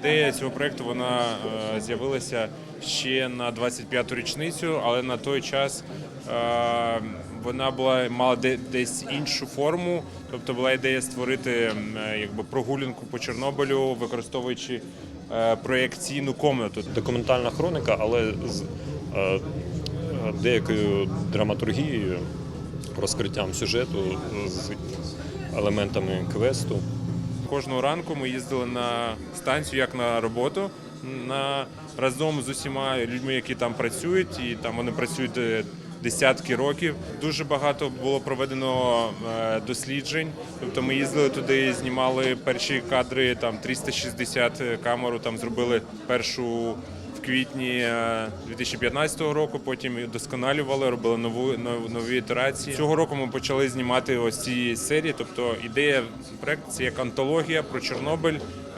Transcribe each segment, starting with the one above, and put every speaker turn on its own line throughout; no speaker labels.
Ідея цього проекту вона е, з'явилася ще на 25-ту річницю, але на той час е, вона була мала де- десь іншу форму. Тобто була ідея створити е, якби прогулянку по Чорнобилю, використовуючи проєкційну комнату.
Документальна хроніка, але з деякою драматургією, розкриттям сюжету, з елементами квесту.
Кожного ранку ми їздили на станцію як на роботу на разом з усіма людьми, які там працюють, і там вони працюють е, десятки років. Дуже багато було проведено е, досліджень. Тобто ми їздили туди, знімали перші кадри, там 360 камеру, там зробили першу. В квітні е, 2015 року, потім досконалювали, робили нову нов- нові ітерації. Цього року ми почали знімати ось ці серії. Тобто ідея проекту це як антологія про Чорнобиль,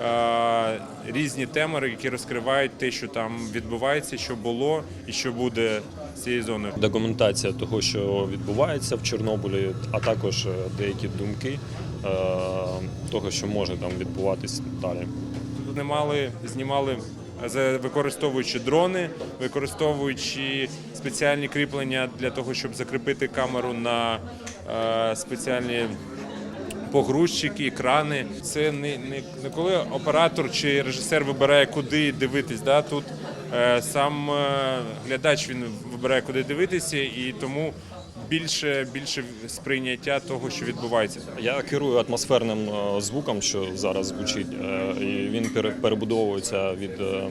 е, різні теми, які розкривають те, що там відбувається, що було і що буде з цією зоною.
Документація того, що відбувається в Чорнобилі, а також е, деякі думки е, того, що може там відбуватись далі.
Знімали, знімали за- використовуючи дрони, використовуючи спеціальні кріплення для того, щоб закріпити камеру на е, спеціальні погрузчики, крани. Це не, не, не коли оператор чи режисер вибирає, куди дивитись. Да? Тут е, сам е, глядач він вибирає, куди дивитися, і тому більше, більше сприйняття того, що відбувається.
Я керую атмосферним е, звуком, що зараз звучить, е, і він пере- перебудовується від е,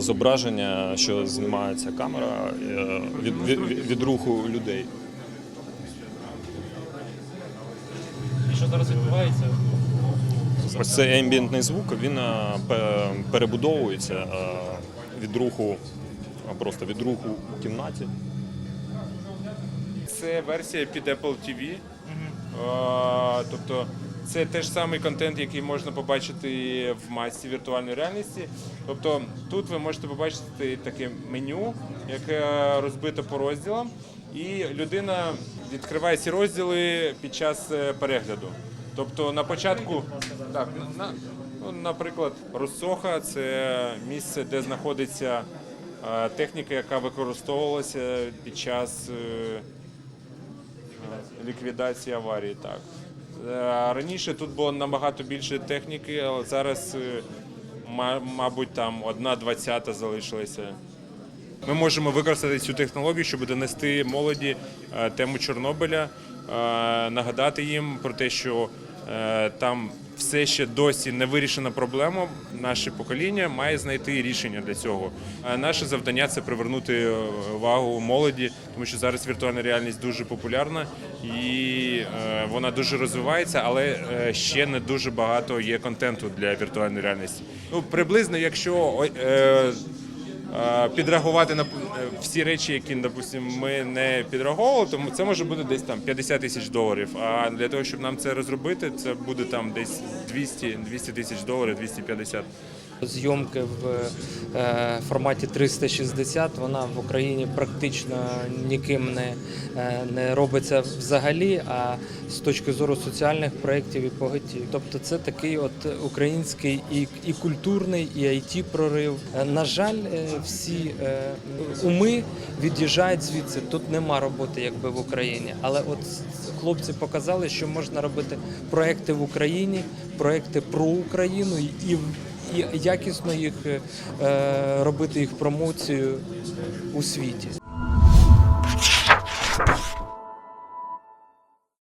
зображення, що знімається камера, е, від, від, від руху людей.
І що зараз відбувається?
Ось цей ембієнтний звук він перебудовується від руху, а просто від руху у кімнаті.
Це версія під Apple TV. Е, Тобто це теж самий контент, який можна побачити в масці віртуальної реальності. Тобто тут ви можете побачити таке меню, яке розбито по розділам, і людина відкриває ці розділи під час е, перегляду. Тобто на початку, так, на, ну, наприклад, Росоха це місце, де знаходиться е, техніка, яка використовувалася під час. Ліквідації аварії. Так Е, раніше тут було набагато більше техніки, але зараз, е, ма- мабуть, там одна двадцята залишилася. Ми можемо використати цю технологію, щоб донести молоді е, тему Чорнобиля, нагадати їм про те, що там все ще досі не вирішена проблема. Наше покоління має знайти рішення для цього. Наше завдання це привернути е, увагу молоді, тому що зараз віртуальна реальність дуже популярна і е, вона дуже розвивається, але е, ще не дуже багато є контенту для віртуальної реальності. Ну приблизно, якщо е, е, підрахувати на е, всі речі, які, допустимо, ми не підраховували, тому це може бути десь там 50 тисяч доларів. А для того, щоб нам це розробити, це буде там десь 200 200 тисяч доларів, 250.
Зйомки в е, форматі 360 вона в Україні практично ніким не, е, не робиться взагалі, а з точки зору соціальних проєктів і поготів. Тобто це такий от український і, і культурний, і it прорив. Е, На жаль, всі уми від'їжджають звідси. Тут нема роботи, якби в Україні. Але от хлопці показали, що можна робити проекти в Україні, проекти про Україну і і якісно їх е, робити їх промоцію у світі.